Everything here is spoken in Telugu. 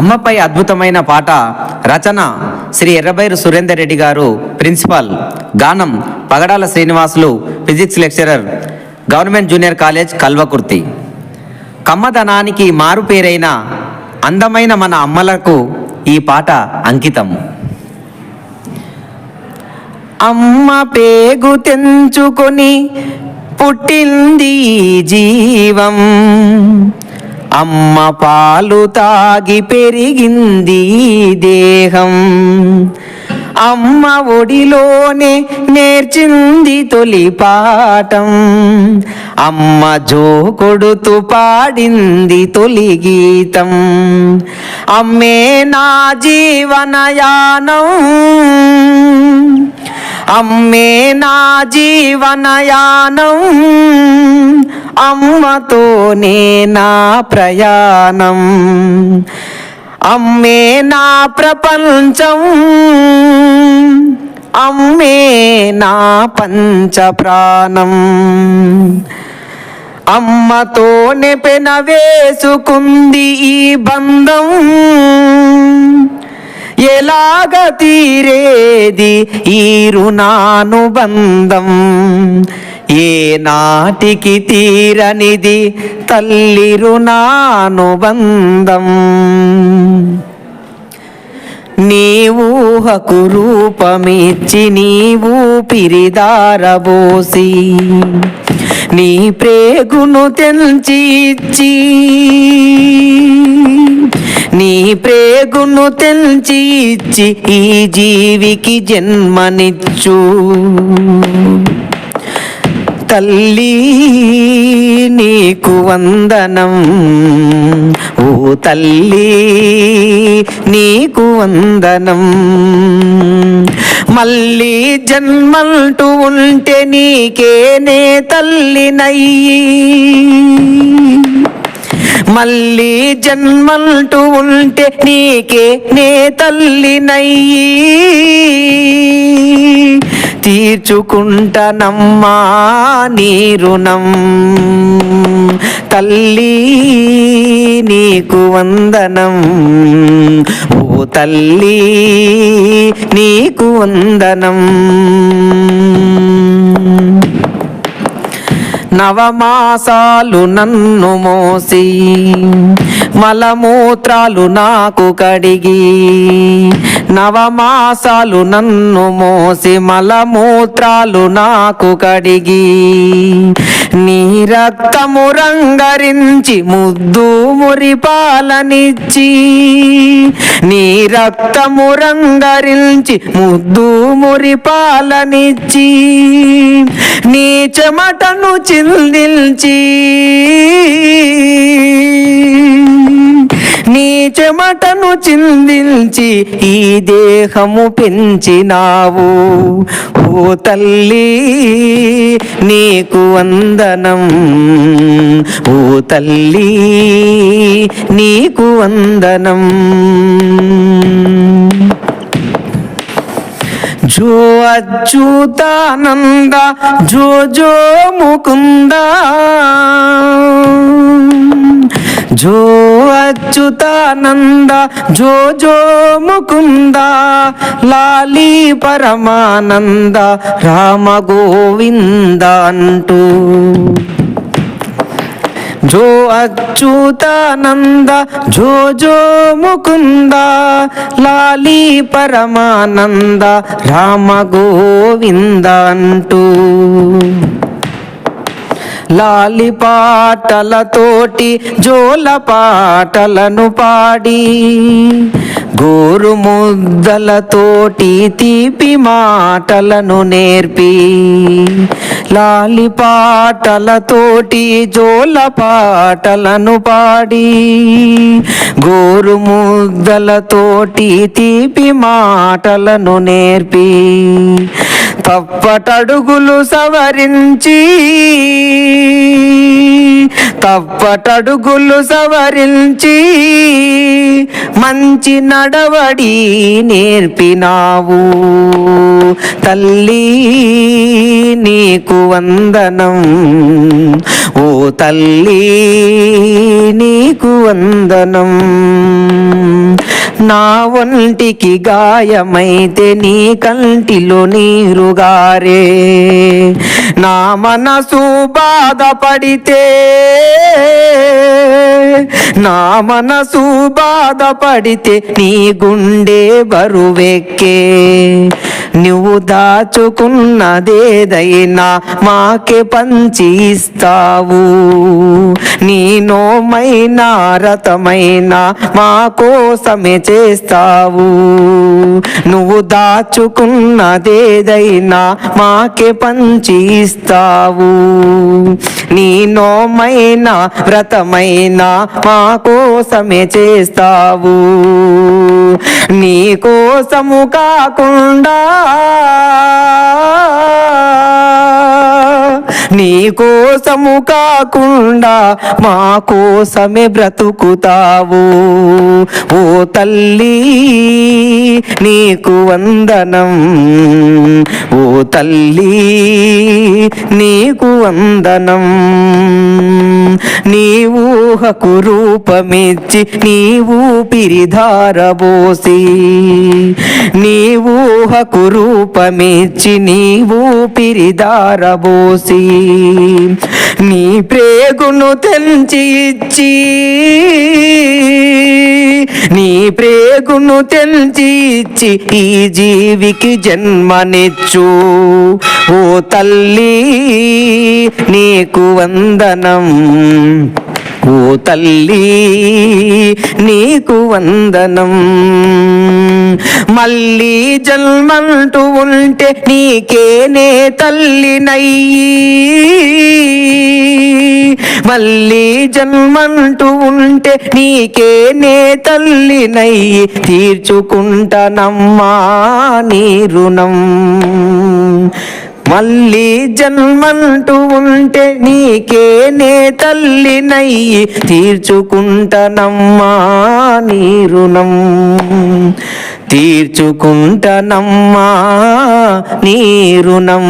అమ్మపై అద్భుతమైన పాట రచన శ్రీ ఎర్రబైరు సురేందర్ రెడ్డి గారు ప్రిన్సిపాల్ గానం Pagadala Srinivasulu physics lecturer government junior college Kalwakurthy. కమ్మదనానికి మారు పేరైన అందమైన మన అమ్మలకు ఈ పాట అంకితం. అమ్మ పేగు తెంచుకొని పుట్టింది జీవం. అమ్మ పాలు తాగి పెరిగింది దేహం. అమ్మ ఒడిలోనే నేర్చింది తొలి పాఠం. అమ్మ జో కొడుతూ పాడింది తొలి గీతం. అమ్మే నా జీవనయానం. అమ్మే నా జీవనయానం అమ్మతోనే నా ప్రయాణం. అమ్మే నా ప్రపంచం అమ్మే నా పంచప్రాణం. అమ్మతోనే పెన వేసుకుంది ఈ బంధం ఎలాగ తీరేది ఈ రుణానుబంధం ఏ నాటికి తీరనిది తల్లి రుణానుబంధం నీ ఊహకు రూపమిచ్చి నీవు పిరిదారబోసి నీ ప్రేగును తెంచి ఇచ్చి నీ ప్రేగును తెంచి ఇచ్చి ఈ జీవికి జన్మనిచ్చు. తల్లి నీకు వందనం. ఓ తల్లి నీకు వందనం. మళ్ళీ జన్మంటూ ఉంటే నీకేనే తల్లినయ్యి. మళ్ళీ జన్మంటూ ఉంటే నీకే నే తల్లినయ్యి. తీర్చుకుంటానమ్మా నీ రుణం. తల్లి నీకు వందనం. ఓ తల్లి నీకు వందనం. నవమాసాలు నన్ను మోసి మలమూత్రాలు నాకు కడిగి నవమాసాలు నన్ను మోసి మలమూత్రాలు నాకు కడిగి నీ రక్తము రంగరించి ముద్దు మురిపాలనిచ్చి నీ రక్తము రంగరించి ముద్దు మురిపాలనిచ్చి నీ చెమటను చిందిల్చి నీ చెమటను చిందించి ఈ దేహము పెంచినావు. ఓ తల్లి నీకు వందనం. ఓ తల్లి నీకు వందనం. జో అచ్యుతానంద జో జో ముకుందా. జో అచ్యుతానంద జో జో ముకుంద లాలీ పరమానంద రామ గోవింద అంటూ. జో అచ్యుతానంద జో జో ముకుంద లాలీ పరమానంద రామ గోవింద అంటూ. లాలి పాటలతోటి జోల పాటలను పాడి గోరు ముద్దలతోటి తీపి మాటలను నేర్పి లాలి పాటలతోటి జోల పాటలను పాడి గోరు ముద్దలతోటి తీపి మాటలను నేర్పి తప్పటడుగులు సవరించి తప్పటడుగులు సవరించి మంచి నడవడి నేర్పినావు. తల్లి నీకు వందనం. ఓ తల్లి నీకు వందనం. నా ఒంటికి గాయమైతే నీ కంటిలో నీరుగారే నా మనసు బాధపడితే నా మనసు బాధపడితే నీ గుండె బరువెక్కే. నువ్వు దాచుకున్నదేదైనా మాకే పంచి ఇస్తావు. నీ నోమైన రథమైన మా కోసమే చేస్తావు. నువ్వు దాచుకున్నదేదైనా మాకే పంచి ఇస్తావు. నీనోమైన వ్రతమైన మా కోసమే చేస్తావు. నీ కోసము కాకుండా నీ కోసము కాకుండా మా కోసమే బ్రతుకుతావు. ఓ తల్లి నీకు వందనం. ఓ తల్లి నీకు వందనం. నీ ఊహకు రూపమిచ్చి నీ ఊపిరిధారబోసి నీ ఊహకు రూపమిచ్చి నీ ఊపిరిధారబోసి నీ ప్రేగును తెంచి ఇచ్చి. నీ ప్రేగును తెంచి ఇచ్చి ఈ జీవికి జన్మనిచ్చు. ఓ తల్లి నీకు వందనం. ఓ తల్లి నీకు వందనం. మళ్ళీ జన్మంటూ ఉంటే నీకేనే తల్లినయ్యి మళ్ళీ జన్మంటూ ఉంటే నీకేనే తల్లినయ్యి తీర్చుకుంటానమ్మా నీ రుణం. మళ్ళీ జన్మంటూ ఉంటే నీకేనే తల్లినయ్యి తీర్చుకుంటానమ్మా నీ రుణం. తీర్చుకుంటానమ్మా నీ రుణం.